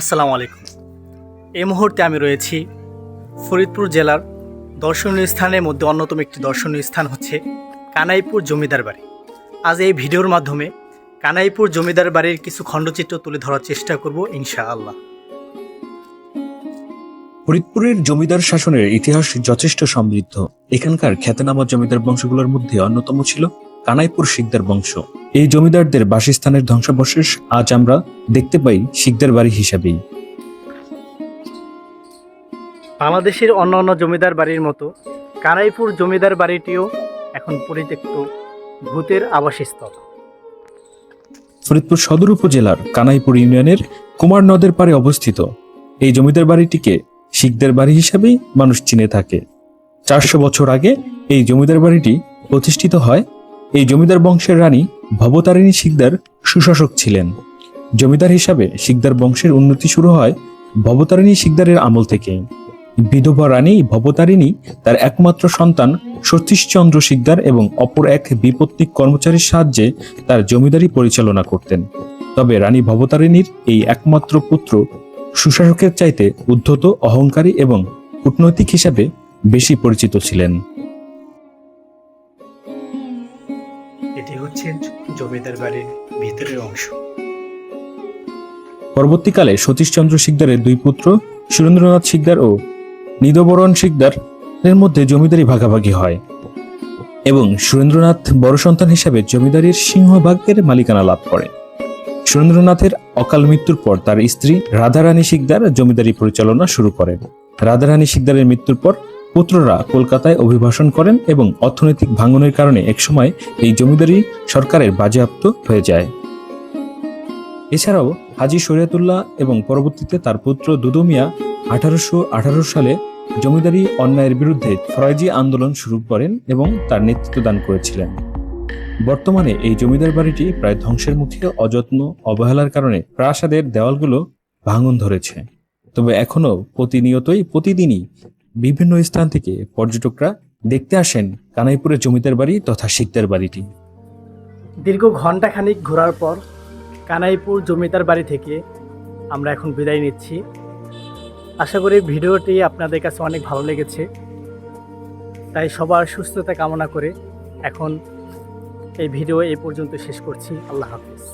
আসসালামু আলাইকুম। এই মুহূর্তে আমি রয়েছি ফরিদপুর জেলার দর্শনীয় স্থানের মধ্যে অন্যতম একটি দর্শনীয় স্থান হচ্ছে কানাইপুর জমিদার বাড়ি। আজ এই ভিডিওর মাধ্যমে কানাইপুর জমিদার বাড়ির কিছু খণ্ডচিত্র তুলে ধরার চেষ্টা করব ইনশাআল্লাহ। ফরিদপুরের জমিদার শাসনের ইতিহাস যথেষ্ট সমৃদ্ধ। এখানকার খ্যাতনামা জমিদার বংশগুলোর মধ্যে অন্যতম ছিল কানাইপুর শিকদার বংশ। এই জমিদারদের বাসস্থানের ধ্বংসাবশেষ আজ আমরা দেখতে পাই শিখদের বাড়ি হিসাবেই। বাংলাদেশের অন্যান্য জমিদার বাড়ির মতো কানাইপুর জমিদার বাড়িটিও এখন পরিত্যক্ত ভূতের আবাসস্থল। ফরিদপুর সদর উপজেলার কানাইপুর ইউনিয়নের কুমার নদের পাড়ে অবস্থিত এই জমিদার বাড়িটিকে শিখদের বাড়ি হিসাবেই মানুষ চিনে থাকে। চারশো বছর আগে এই জমিদার বাড়িটি প্রতিষ্ঠিত হয় এই জমিদার বংশের রানী ভবতারিণী শিকদার সুশাসক ছিলেন। জমিদার হিসাবে শিকদার বংশের উন্নতি শুরু হয় ভবতারিণী শিকদারের আমল থেকে। বিধবা রানী ভবতারিণী তার একমাত্র সন্তান সতীশচন্দ্র শিকদার এবং অপর এক বিপত্তিক কর্মচারীর সাহায্যে তার জমিদারি পরিচালনা করতেন। তবে রানী ভবতারিণীর এই একমাত্র পুত্র সুশাসকের চাইতে উদ্ধত, অহংকারী এবং কূটনৈতিক হিসাবে বেশি পরিচিত ছিলেন। এটি হচ্ছে জমিদার বাড়ির ভিতরের অংশ। পরবর্তীকালে সতীশচন্দ্র শিকদারের দুই পুত্র সুরেন্দ্রনাথ শিকদার ও নিদবরণ শিকদার এর মধ্যে জমিদারি ভাগাভাগি হয় এবং সুরেন্দ্রনাথ বড় সন্তান হিসাবে জমিদারির সিংহভাগের মালিকানা লাভ করে। সুরেন্দ্রনাথের অকাল মৃত্যুর পর তার স্ত্রী রাধারানী শিকদার জমিদারি পরিচালনা শুরু করেন। রাধারানী শিকদারের মৃত্যুর পর পুত্ররা কলকাতায় অভিবাসন করেন এবং অর্থনৈতিক ভাঙনের কারণে একসময় এই জমিদারি সরকারের বাজেয়াপ্ত হয়ে যায়। এছাড়াও হাজি শরিয়াতুল্লাহ এবং পরবর্তীতে তার পুত্র দুদু মিয়া আঠারোশো আঠারো সালে জমিদারি অন্যায়ের বিরুদ্ধে ফরাইজি আন্দোলন শুরু করেন এবং তার নেতৃত্ব দান করেছিলেন। বর্তমানে এই জমিদার বাড়িটি প্রায় ধ্বংসের মুখে অযত্ন, অবহেলার কারণে প্রাসাদের দেওয়ালগুলো ভাঙন ধরেছে। তবে এখনও প্রতিনিয়তই, প্রতিদিনই বিভিন্ন স্থান থেকে পর্যটকরা দেখতে আসেন কানাইপুরের জমিদার বাড়ি তথা শিকদার বাড়িটি। দীর্ঘ ঘন্টাখানিক ঘোরার পর কানাইপুর জমিদার বাড়ি থেকে আমরা এখন বিদায় নিচ্ছি। আশা করি ভিডিওটি আপনাদের কাছে অনেক ভালো লেগেছে। তাই সবার সুস্থতা কামনা করে এখন এই ভিডিও এই পর্যন্ত শেষ করছি। আল্লাহ হাফিজ।